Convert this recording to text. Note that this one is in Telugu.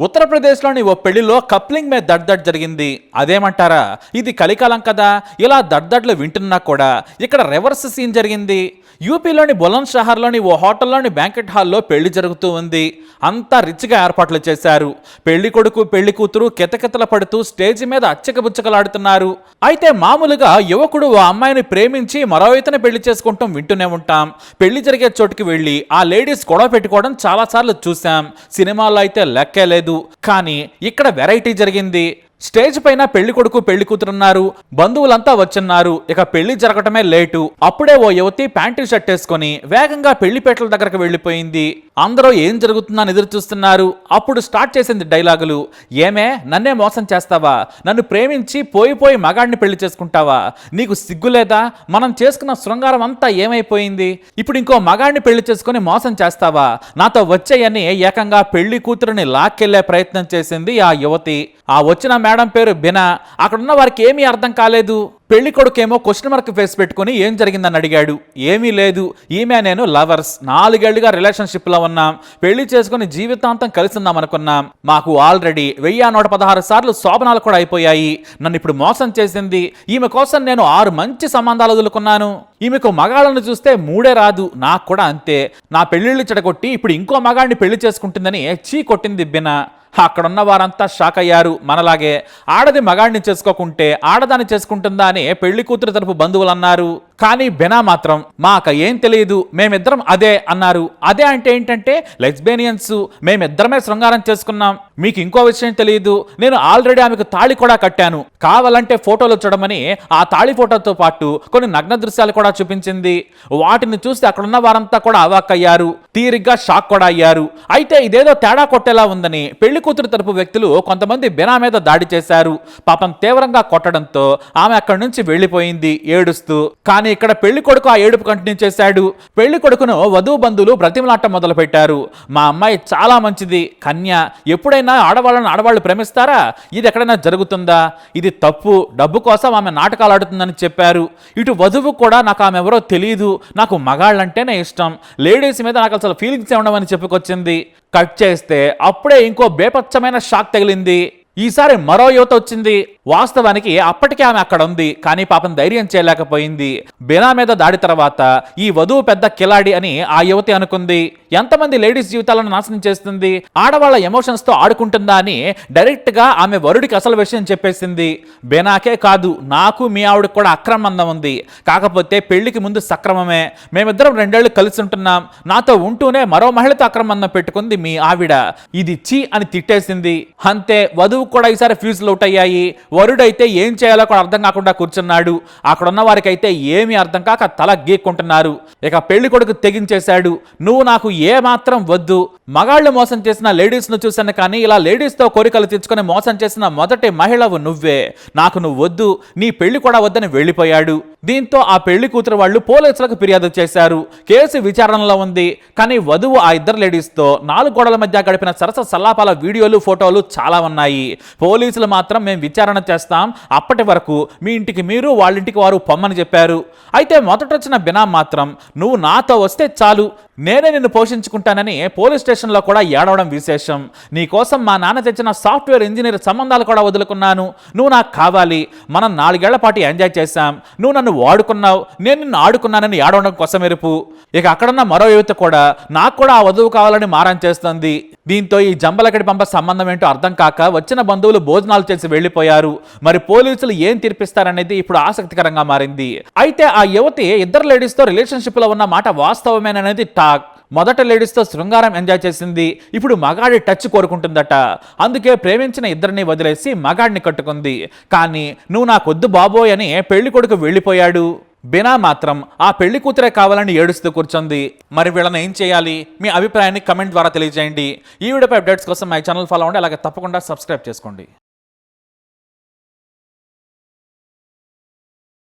ఉత్తరప్రదేశ్లోని ఓ పెళ్ళిలో కప్లింగ్ మీద దడ్దడ్ జరిగింది. అదేమంటారా? ఇది కలికాలం కదా. ఇలా దడ్దడ్లు వింటున్నా కూడా ఇక్కడ రివర్స్ సీన్ జరిగింది. యూపీలోని బులంద్ షహర్లోని ఓ హోటల్లోని బ్యాంకెట్ హాల్లో పెళ్ళి జరుగుతూ ఉంది. అంతా రిచ్గా ఏర్పాట్లు చేశారు. పెళ్ళి కొడుకు పెళ్ళి కూతురు కితకితల పడుతూ స్టేజ్ మీద అచ్చకబుచ్చకలాడుతున్నారు. అయితే మామూలుగా యువకుడు ఓ అమ్మాయిని ప్రేమించి మరో ఇతను పెళ్ళి చేసుకుంటాం వింటూనే ఉంటాం. పెళ్ళి జరిగే చోటుకి వెళ్ళి ఆ లేడీస్ గొడవ పెట్టుకోవడం చాలాసార్లు చూసాం సినిమాల్లో అయితే లెక్కే లేదు. కానీ ఇక్కడ వెరైటీ జరిగింది. స్టేజ్ పైన పెళ్ళి కొడుకు పెళ్ళి కూతురున్నారు. బంధువులంతా వచ్చున్నారు. ఇక పెళ్ళి జరగటమే లేటు. అప్పుడే ఓ యువతి ప్యాంటు షర్ట్ వేసుకొని వేగంగా పెళ్ళిపేటల దగ్గరకు వెళ్ళిపోయింది. అందరూ ఏం జరుగుతుందని ఎదురు చూస్తున్నారు. అప్పుడు స్టార్ట్ చేసింది డైలాగులు. ఏమే నన్నే మోసం చేస్తావా? నన్ను ప్రేమించి పోయి పోయి మగాడిని పెళ్ళి చేసుకుంటావా? నీకు సిగ్గులేదా మనం చేసుకున్న శృంగారం అంతా ఏమైపోయింది? ఇప్పుడు ఇంకో మగాడిని పెళ్ళి చేసుకుని మోసం చేస్తావా? నాతో వచ్చేయని ఏకంగా పెళ్ళి కూతురుని లాక్కెళ్ళే ప్రయత్నం చేసింది ఆ యువతి. ఆ వచ్చిన మేడం పేరు బినా. అక్కడున్న వారికి ఏమీ అర్థం కాలేదు. పెళ్ళి కొడుకేమో క్వశ్చన్ మార్క్ ఫేస్ పెట్టుకుని ఏం జరిగిందని అడిగాడు. ఏమీ లేదు. ఈమె నేను లవర్స్ నాలుగేళ్ళుగా రిలేషన్షిప్లో ఉన్నాం. పెళ్ళి చేసుకుని జీవితాంతం కలిసి ఉందాం అనుకున్నాం. మాకు ఆల్రెడీ వెయ్యి నూట పదహారు సార్లు శోభనాలు కూడా అయిపోయాయి. నన్ను ఇప్పుడు మోసం చేసింది. ఈమె కోసం నేను ఆరు మంచి సంబంధాలు వదులుకున్నాను. ఈమెకు మగాళ్ళను చూస్తే మూడే రాదు. నాకు కూడా అంతే. నా పెళ్ళిళ్ళు చెడగొట్టి ఇప్పుడు ఇంకో మగాడిని పెళ్ళి చేసుకుంటుందని చీ కొట్టింది బిన. అక్కడున్న వారంతా షాక్ అయ్యారు. మనలాగే ఆడది మగాడిని చేసుకోకుంటే ఆడదాన్ని చేసుకుంటుందా అని పెళ్ళి కూతురు తరపు బంధువులు అన్నారు. కానీ బెనా మాత్రం మాక ఏం తెలియదు మేమిద్దరం అదే అన్నారు. అదే అంటే ఏంటంటే లెస్బేనియన్స్ మేమిద్దరమే శృంగారం చేసుకున్నాం. మీకు ఇంకో విషయం తెలియదు నేను ఆల్రెడీ ఆమెకు తాళి కూడా కట్టాను. కావాలంటే ఫోటోలు చూడమని ఆ తాళి ఫోటోతో పాటు కొన్ని నగ్న దృశ్యాలు కూడా చూపించింది. వాటిని చూసి అక్కడున్న వారంతా కూడా అవాక్కయ్యారు. తీరిగ్గా షాక్ కూడా అయ్యారు. అయితే ఇదేదో తేడా కొట్టేలా ఉందని పెళ్ళి కూతురు తరపు వ్యక్తులు కొంతమంది బెనా మీద దాడి చేశారు. పాపం తీవ్రంగా కొట్టడంతో ఆమె అక్కడి నుంచి వెళ్ళిపోయింది ఏడుస్తూ. కానీ ఇక్కడ పెళ్ళి కొడుకు ఆ ఏడుపు కంటిన్యూ చేశాడు. పెళ్ళి కొడుకును వధువు బంధువులు బ్రతిమలాటం మొదలు పెట్టారు మా అమ్మాయి చాలా మంచిది. కన్య ఎప్పుడైనా ఆడవాళ్ళని ఆడవాళ్ళు ప్రేమిస్తారా? ఇది ఎక్కడైనా జరుగుతుందా? ఇది తప్పు. డబ్బు కోసం ఆమె నాటకాలు ఆడుతుందని చెప్పారు. ఇటు వధువు కూడా నాకు ఆమె ఎవరో తెలియదు నాకు మగాళ్ళంటేనే ఇష్టం. లేడీస్ మీద నాకు అసలు ఫీలింగ్స్ ఉండవని చెప్పుకొచ్చింది. కట్ చేస్తే అప్పుడే ఇంకో బేపచ్చమైన షాక్ తగిలింది. ఈసారి మరో యువత వచ్చింది. వాస్తవానికి అప్పటికే ఆమె అక్కడ ఉంది. కానీ పాపం ధైర్యం చేయలేకపోయింది. బెనా మీద దాడి తర్వాత ఈ వధువు పెద్ద కిలాడి అని ఆ యువతి అనుకుంది. ఎంతమంది లేడీస్ జీవితాలను నాశనం చేస్తుంది? ఆడవాళ్ళ ఎమోషన్స్తో ఆడుకుంటుందా అని డైరెక్ట్గా ఆమె వరుడికి అసలు విషయం చెప్పేసింది. బెనాకే కాదు నాకు మీ ఆవిడకి కూడా అక్రమందం ఉంది. కాకపోతే పెళ్ళికి ముందు సక్రమమే. మేమిద్దరం రెండేళ్ళు కలిసి ఉంటున్నాం. నాతో ఉంటూనే మరో మహిళతో అక్రమందం పెట్టుకుంది మీ ఆవిడ. ఇది చి అని తిట్టేసింది. అంతే వధువు కూడా ఈసారి ఫ్యూజులు అవుట్ అయ్యాయి. వరుడైతే ఏం చేయాలో కూడా అర్థం కాకుండా కూర్చున్నాడు. అక్కడ ఉన్న వారికైతే ఏమీ అర్థం కాక తల గీక్కుంటున్నారు. ఇక పెళ్ళి కొడుకు తెగించేశాడు. నువ్వు నాకు ఏ మాత్రం వద్దు. మగాళ్ళు మోసం చేసిన లేడీస్ను చూశాను కానీ ఇలా లేడీస్తో కోరికలు తెచ్చుకొని మోసం చేసిన మొదటి మహిళవు నువ్వే. నాకు నువ్వు వద్దు నీ పెళ్ళి కూడా వద్దని వెళ్ళిపోయాడు. దీంతో ఆ పెళ్ళి కూతురు వాళ్ళు పోలీసులకు ఫిర్యాదు చేశారు. కేసు విచారణలో ఉంది కానీ వధువు ఆ ఇద్దరు లేడీస్తో. నాలుగు గోడల మధ్య గడిపిన సరస సల్లాపాల వీడియోలు ఫోటోలు చాలా ఉన్నాయి. పోలీసులు మాత్రం మేము విచారణ చేస్తాం. అప్పటి వరకు మీ ఇంటికి మీరు వాళ్ళ ఇంటికి వారు పొమ్మని చెప్పారు. అయితే మొదట వచ్చిన బినా మాత్రం నువ్వు నాతో వస్తే చాలు. నేనే నిన్ను పోషించుకుంటానని పోలీస్ స్టేషన్లో కూడా ఏడవడం విశేషం. నీ కోసం మా నాన్న తెచ్చిన సాఫ్ట్వేర్ ఇంజనీర్ సంబంధాలు కూడా వదులుకున్నాను. నువ్వు నాకు కావాలి. మనం నాలుగేళ్ళ పాటు ఎంజాయ్ చేశాం. నువ్వు నన్ను వాడుకున్నావు. నేను నిన్ను ఆడుకున్నానని ఏడవడం కోసం ఎరుపు ఇక అక్కడున్న మరో యువత కూడా నాకు కూడా ఆ వధువు కావాలని మారం చేస్తుంది. దీంతో ఈ జంబలకడి పంప సంబంధం ఏంటో అర్థం కాక వచ్చిన బంధువులు భోజనాలు చేసి వెళ్ళిపోయారు మరి పోలీసులు ఏం తీర్పిస్తారనేది ఇప్పుడు ఆసక్తికరంగా మారింది. అయితే ఆ యువతి ఇద్దరు లేడీస్తో రిలేషన్షిప్లో రిలేషన్షిప్లో ఉన్న మాట వాస్తవమేననేది టాక్. మొదట లేడీస్తో శృంగారం ఎంజాయ్ చేసింది. ఇప్పుడు మగాడి టచ్ కోరుకుంటుందట. అందుకే ప్రేమించిన ఇద్దరిని వదిలేసి మగాడిని కట్టుకుంది. కానీ నువ్వు నాకొద్దు బాబోయ్ అని పెళ్ళి కొడుకు వెళ్ళిపోయాడు. బినా మాత్రం ఆ పెళ్ళి కూతురే కావాలని ఏడుస్తూ కూర్చుంది. మరి వీళ్ళని ఏం చేయాలి? మీ అభిప్రాయాన్ని కమెంట్ ద్వారా తెలియజేయండి. ఈ వీడియోపై అప్డేట్స్ కోసం మై ఛానల్ ఫాలో అవ్వండి అలాగే తప్పకుండా సబ్స్క్రైబ్ చేసుకోండి.